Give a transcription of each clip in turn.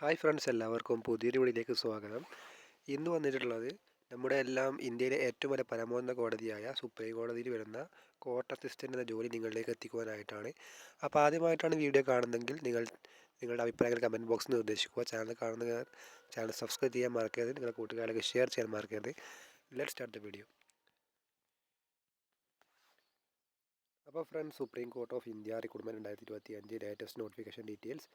Hi friends എല്ലാവർക്കും പുതിയൊരു വീഡിയോയിലേക്ക് സ്വാഗതം. ഇന്ന് വന്നിട്ടുള്ളത് നമ്മുടെ എല്ലാം ഇന്ത്യയിലെ ഏറ്റവും വലിയ പരമോന്നത കോടതിയായ സുപ്രീം കോടതിയിൽ വരുന്ന കോർട്ട് അസിസ്റ്റന്റ് എന്ന ജോലി നിങ്ങളിലേക്ക് എത്തിക്കുവാനായിട്ടാണ്. അപ്പോൾ ആദ്യമായിട്ടാണ് വീഡിയോ കാണുന്നതെങ്കിൽ നിങ്ങൾ നിങ്ങളുടെ അഭിപ്രായങ്ങൾ കമന്റ് ബോക്സിൽ നിർദ്ദേശിക്കുക. ചാനൽ കാണുന്ന ചാനൽ സബ്സ്ക്രൈബ് ചെയ്യാൻ മറക്കരുത്. നിങ്ങളുടെ കൂട്ടുകാരിലേക്ക് ഷെയർ ചെയ്യാൻ മറക്കരുത്. ലെറ്റ് സ്റ്റാർട്ട് ദ വീഡിയോ അപ്പോൾ friends supreme court of India recruitment രണ്ടായിരത്തി ഇരുപത്തി അഞ്ച് ലേറ്റസ്റ്റ് നോട്ടിഫിക്കേഷൻ ഡീറ്റെയിൽസ്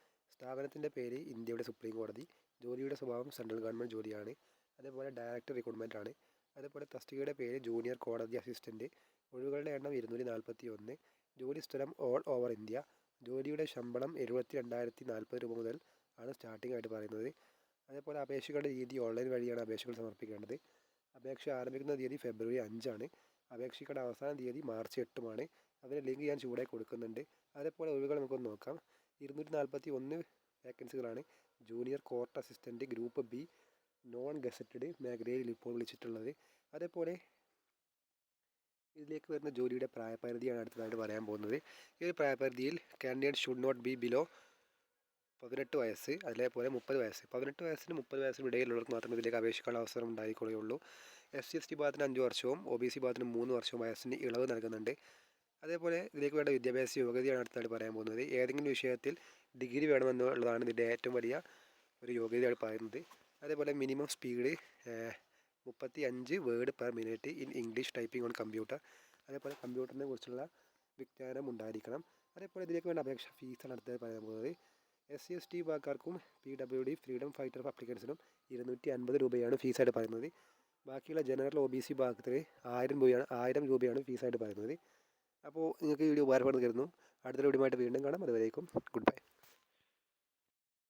സ്ഥാപനത്തിന്റെ പേര് ഇന്ത്യയുടെ സുപ്രീം കോടതി. ജോലിയുടെ സ്വഭാവം സെൻട്രൽ ഗവൺമെന്റ് ജോലിയാണ്. അതേപോലെ ഡയറക്ടർ റിക്രൂട്ട്മെന്റ് ആണ്. അതേപോലെ തസ്തികയുടെ പേര് ജൂനിയർ കോടതി അസിസ്റ്റന്റ് ഒഴിവുകളുടെ എണ്ണം ഇരുന്നൂറ്റി നാൽപ്പത്തി ഒന്ന് ജോലി സ്ഥലം ഓൾ ഓവർ ഇന്ത്യ. ജോലിയുടെ ശമ്പളം എഴുപത്തി രണ്ടായിരത്തി നാൽപ്പത് രൂപ മുതൽ ആണ് സ്റ്റാർട്ടിംഗ് ആയിട്ട് പറയുന്നത്. അതേപോലെ അപേക്ഷകളുടെ രീതി ഓൺലൈൻ വഴിയാണ് അപേക്ഷകൾ സമർപ്പിക്കേണ്ടത്. അപേക്ഷ ആരംഭിക്കുന്ന തീയതി ഫെബ്രുവരി അഞ്ചാണ്. അപേക്ഷിക്കേണ്ട അവസാന തീയതി മാർച്ച് എട്ടുമാണ്. അതിന്റെ ലിങ്ക് ഞാൻ ചൂടായി കൊടുക്കുന്നുണ്ട്. അതേപോലെ ഒഴിവുകൾ നമുക്കൊന്ന് നോക്കാം. ഇരുന്നൂറ്റി നാൽപ്പത്തി ഒന്ന് വേക്കൻസികളാണ് junior court assistant group B non gazetted മേഖലയിൽ ഇപ്പോൾ വിളിച്ചിട്ടുള്ളത്. അതേപോലെ ഇതിലേക്ക് വരുന്ന ജോലിയുടെ പ്രായപരിധിയാണ് അടുത്തതായിട്ട് പറയാൻ പോകുന്നത്. ഈ ഒരു പ്രായപരിധിയിൽ candidate should not be below പതിനെട്ട് വയസ്സ് അതേപോലെ മുപ്പത് വയസ്സ്. പതിനെട്ട് വയസ്സിന് മുപ്പത് വയസ്സിനും ഇടയിലുള്ളവർക്ക് മാത്രമേ ഇതിലേക്ക് അപേക്ഷിക്കാനുള്ള അവസരം ഉണ്ടായിക്കൊള്ളുകയുള്ളൂ എസ് സി എസ് ടി ഭാഗത്തിന് അഞ്ച് വർഷവും ഒ ബി സി ഭാഗത്തിന് മൂന്ന് വർഷവും വയസ്സിന് ഇളവ് നൽകുന്നുണ്ട്. അതേപോലെ ഇതിലേക്ക് വേണ്ട വിദ്യാഭ്യാസ യോഗ്യതയാണ് അടുത്തായിട്ട് പറയാൻ പോകുന്നത്. ഏതെങ്കിലും വിഷയത്തിൽ ഡിഗ്രി വേണമെന്നുള്ളതാണ് ഇതിന്റെ ഏറ്റവും വലിയ ഒരു യോഗ്യതയാണ് പറയുന്നത്. അതേപോലെ മിനിമം സ്പീഡ് മുപ്പത്തി അഞ്ച് word per minute in English typing on computer. അതേപോലെ കമ്പ്യൂട്ടറിനെ കുറിച്ചുള്ള വിജ്ഞാനം ഉണ്ടായിരിക്കണം. അതേപോലെ ഇതിലേക്ക് വേണ്ട അപേക്ഷ ഫീസാണ് അടുത്തത് പറയാൻ പോകുന്നത്. S C S T വിഭാഗക്കാർക്കും P W D freedom fighter അപ്ലിക്കൻസിനും ഇരുന്നൂറ്റി അൻപത് രൂപയാണ് ഫീസായിട്ട് പറയുന്നത്. ബാക്കിയുള്ള ജനറൽ ഒ ബി സി വിഭാഗത്തിന് ആയിരം രൂപയാണ് ആയിരം രൂപയാണ് ഫീസായിട്ട് പറയുന്നത്. അപ്പോൾ നിങ്ങൾക്ക് ഈ വീഡിയോ ഉപകാരപ്പെടുന്നു കരുതുന്നു. അടുത്ത വീഡിയോ ആയിട്ട് വീണ്ടും കാണാം. അതുവരേക്കും ഗുഡ് ബൈ.